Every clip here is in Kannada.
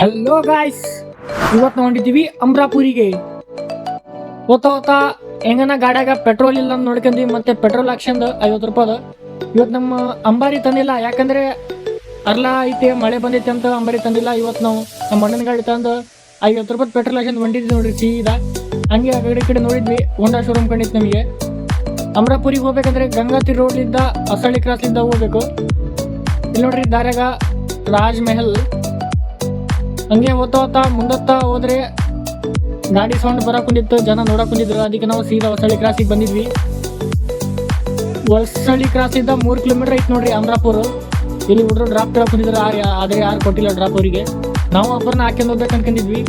ಹಲೋ ಗಾಯ್ಸ್ ಇವತ್ತು ನೋಡಿದ್ದೀವಿ ಅಮ್ರಾಪುರಿಗೆ. ಹೋಗ್ತಾ ಹೋಗ್ತಾ ಹೆಂಗನ ಗಾಡ್ಯಾಗ ಪೆಟ್ರೋಲ್ ಇಲ್ಲ ಅಂತ ನೋಡ್ಕೊಂಡ್ವಿ, ಮತ್ತೆ ಪೆಟ್ರೋಲ್ ಹಾಕ್ಸಂದು ಐವತ್ತು ರೂಪಾಯಿ ಇವತ್ತು ನಮ್ಮ ಅಂಬಾರಿ ತಂದಿಲ್ಲ, ಯಾಕಂದ್ರೆ ಅರ್ಲ ಐತೆ, ಮಳೆ ಬಂದೈತೆ ಅಂತ ಅಂಬಾರಿ ತಂದಿಲ್ಲ. ಇವತ್ತು ನಾವು ನಮ್ಮ ಅಣ್ಣನ ಗಾಡಿ ತಂದು ಐವತ್ತು ರೂಪಾಯಿ ಪೆಟ್ರೋಲ್ ಹಾಕ್ಸ್ಯಂದು ಹೊಂಟಿದ್ವಿ ನೋಡ್ರಿ, ಸೀದಾ. ಹಂಗೆ ಆ ಕಡೆ ಕಡೆ ನೋಡಿದ್ವಿ ಹೋಂಡಾ ಶೋರೂಮ್ ಕಂಡಿತ್ತು ನಮಗೆ. ಅಮ್ರಾಪುರಿಗೆ ಹೋಗ್ಬೇಕಂದ್ರೆ ಗಂಗಾತಿ ರೋಡ್ಲಿಂದ ಕ್ರಾಸ್ ಕ್ರಾಸ್ಲಿಂದ ಹೋಗ್ಬೇಕು. ಇಲ್ಲಿ ನೋಡ್ರಿ, ದಾರ್ಯಾಗ ರಾಜ್ ಮೆಹಲ್. ಹಂಗೆ ಓದ್ತಾ ಮುಂದೋಗ್ತಾ ಹೋದ್ರೆ ಗಾಡಿ ಸೌಂಡ್ ಬರಕೊಂಡಿತ್ತು, ಜನ ನೋಡಕೊಂಡಿದ್ರು. ಅದಕ್ಕೆ ನಾವು ಸೀದಾ ಹೊಸಳ್ಳಿ ಕ್ರಾಸಿಗೆ ಬಂದಿದ್ವಿ. ಹೊಸಳ್ಳಿ ಕ್ರಾಸಿಂದ ಮೂರು ಕಿಲೋಮೀಟರ್ ಐತೆ ನೋಡ್ರಿ ಅಮರಾಪುರ. ಇಲ್ಲಿ ಹುಡುಗರು ಡ್ರಾಪ್ ಕೇಳಕೊಂಡಿದ್ರು ಆದ್ರೆ ಯಾರು ಕೊಟ್ಟಿಲ್ಲ ಡ್ರಾಪ್ ಅವರಿಗೆ. ನಾವು ಒಬ್ಬರನ್ನ ಹಾಕೊಂಡು ಹೋಗ್ಬೇಕು ಅನ್ಕೊಂಡಿದ್ವಿ.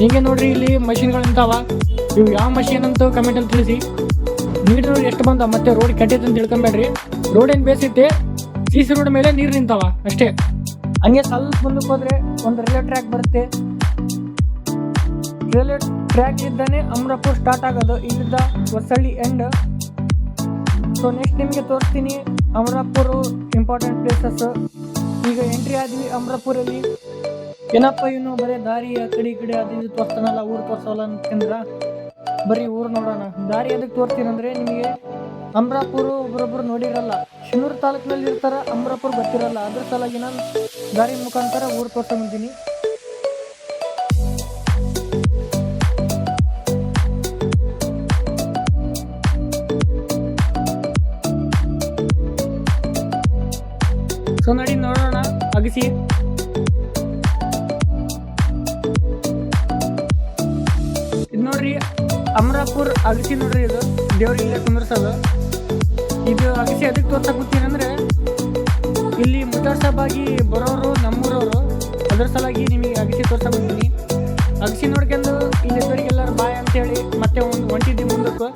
ಹಿಂಗೆ ನೋಡ್ರಿ ಇಲ್ಲಿ ಮಷಿನ್ಗಳು ಇಂಥವ. ಇವು ಯಾವ ಮಷಿನ್ ಅಂತ ಕಮೆಂಟಲ್ಲಿ ತಿಳಿಸಿ. ನೀರು ಎಷ್ಟು ಬಂದ? ಮತ್ತೆ ರೋಡ್ ಕೆಟ್ಟೈತೆ ಅಂತ ತಿಳ್ಕೊಂಬೇಡ್ರಿ. ರೋಡ್ ಏನು ಬೇಸೈತೆ ಸಿ ಸಿ ರೋಡ್ ಮೇಲೆ ನೀರು ನಿಂತಾವ ಅಷ್ಟೇ. ಹಂಗೆ ಸ್ವಲ್ಪ ಮುಂದಕ್ಕೆ ಹೋದ್ರೆ ಒಂದು ರೈಲ್ವೆ ಟ್ರ್ಯಾಕ್ ಬರುತ್ತೆ. ರೈಲ್ವೆ ಟ್ರ್ಯಾಕ್ ಇದ್ದಾನೆ ಅಮ್ರಾಪುರ್ ಸ್ಟಾರ್ಟ್ ಆಗೋದು. ಇಲ್ಲಿದ್ದ ಹೊಸಳ್ಳಿ ಎಂಡ್ ಸೊ ನೆಕ್ಸ್ಟ್ ನಿಮಗೆ ತೋರಿಸ್ತೀನಿ ಅಮರಾಪುರ ಇಂಪಾರ್ಟೆಂಟ್ ಪ್ಲೇಸಸ್ ಈಗ ಎಂಟ್ರಿ ಆದ್ವಿ ಅಮ್ರಾಪುರಲ್ಲಿ ಏನಪ್ಪ ಇವನು ಬರೀ ದಾರಿ ಆ ಕಡೆ ಈ ಕಡೆ ಅದು ಇದು ತೋರಿಸ್ತಾನಲ್ಲ, ಊರು ತೋರ್ಸಲ್ಲ ಅಂತಂದ್ರ ಬರೀ ಊರು ನೋಡೋಣ. ದಾರಿ ಅದಕ್ಕೆ ತೋರಿಸ್ತೀನಿ ಅಂದ್ರೆ ನಿಮಗೆ ಅಮರಾಪುರ ಒಬ್ರೊಬ್ರು ನೋಡಿರಲ್ಲ. ಶಿನೂರು ತಾಲೂಕಿನಲ್ಲಿ ಇರ್ತಾರ, ಅಮರಾಪುರ ಗೊತ್ತಿರಲ್ಲ. ಅದ್ರ ಸಲಾಗಿ ನಾನು ದಾರಿ ಮುಖಾಂತರ ಊರು ತೋರ್ಸ ಸೊ ನಡಿ ನೋಡೋಣ, ಅಗಸಿ. ಇದು ನೋಡ್ರಿ. ಅಮರಾಪುರ್ ಅಗಸಿ ನೋಡ್ರಿ ಇದು. ದೇವ್ರು ಇಲ್ಲೇ ಕುಂದ್ರಸೋದು. ಇದು ಅಗಸಿ ಅದಕ್ಕೆ ತೋರ್ಸಕ್ ಅಂದ್ರೆ, ಇಲ್ಲಿ ಮುದ್ದಾಡ್ಸಬಾಗಿ ಬರೋರು ನಮ್ಮೂರವರು. ಅದರ ಸಲಾಗಿ ನಿಮಗೆ ಅಗಸಿ ತೋರ್ಸಕ್ ಬಂದೀನಿ ಅಗಸಿ ನೋಡ್ಕೊಂಡು ಇಲ್ಲಿ ಎಲ್ಲರೂ ಬಾಯ್ ಅಂತೇಳಿ ಮತ್ತೆ ಒಂದು ಹೊಂಟಿದ್ದೀವಿ ಮುಂದಕ್ಕೆ.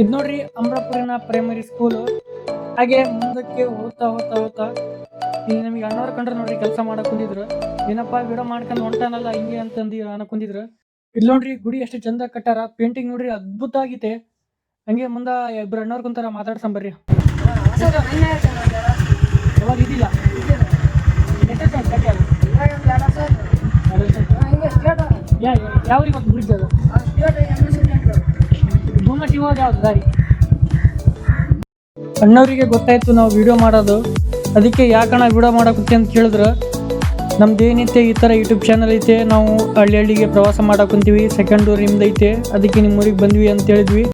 ಇದು ನೋಡ್ರಿ ಅಮರಾಪುರಿನ ಪ್ರೈಮರಿ ಸ್ಕೂಲು ಹಾಗೆ ಮುಂದಕ್ಕೆ ಹೋಗ್ತಾ ಹೋಗ್ತಾ ಹೋಗ್ತಾ ಇಲ್ಲಿ ನಮಗೆ ಅಣ್ಣವ್ರ ಕಂಡ್ರೆ ನೋಡ್ರಿ ಕೆಲಸ ಮಾಡಕ್ ಕುಂದಿದ್ರು. ಏನಪ್ಪ ವಿಡಿಯೋ ಮಾಡ್ಕೊಂಡು ಹೊಂಟಾನಲ್ಲ ಹಿಂಗೆ ಅಂತಂದು ಅನ್ನಕ್ ಕುಂದಿದ್ರು. ಇಲ್ಲಿ ನೋಡ್ರಿ ಗುಡಿ ಎಷ್ಟು ಚಂದ ಕಟ್ಟಾರ. ಪೇಂಟಿಂಗ್ ನೋಡ್ರಿ ಅದ್ಭುತ ಆಗೈತೆ. ಹಂಗೆ ಮುಂದ ಇಬ್ರು ಅಣ್ಣವ್ರ ಕುಂತಾರ ಮಾತಾಡ್ಸಂ ಬರ್ರಿ. ಯಾವಾಗ ಇದಿಲ್ಲ ಯಾವ ಇವತ್ತು ಬ್ರಿಡ್ಜ್ ಅದು ಯಾವ್ದು ದಾರಿ? ಅಣ್ಣವರಿಗೆ ಗೊತ್ತಾಯ್ತು ನಾವು ವಿಡಿಯೋ ಮಾಡೋದು. ಅದಕ್ಕೆ ಯಾಕಣ ವಿಡಿಯೋ ಮಾಡಕ್ಕೆ ಅಂತ ಕೇಳಿದ್ರೆ, ನಮ್ದು ಏನೈತೆ ಈ ಥರ ಯೂಟ್ಯೂಬ್ ಚಾನಲ್ ಐತೆ, ನಾವು ಹಳ್ಳಿ ಹಳ್ಳಿಗೆ ಪ್ರವಾಸ ಮಾಡಕ್ಕೆ ಕುಂತೀವಿ ಸೆಕೆಂಡ್ ಊರ್ ನಿಮ್ದು ಐತೆ ಅದಕ್ಕೆ ನಿಮ್ಮ ಊರಿಗೆ ಬಂದ್ವಿ ಅಂತ ಹೇಳಿದ್ವಿ.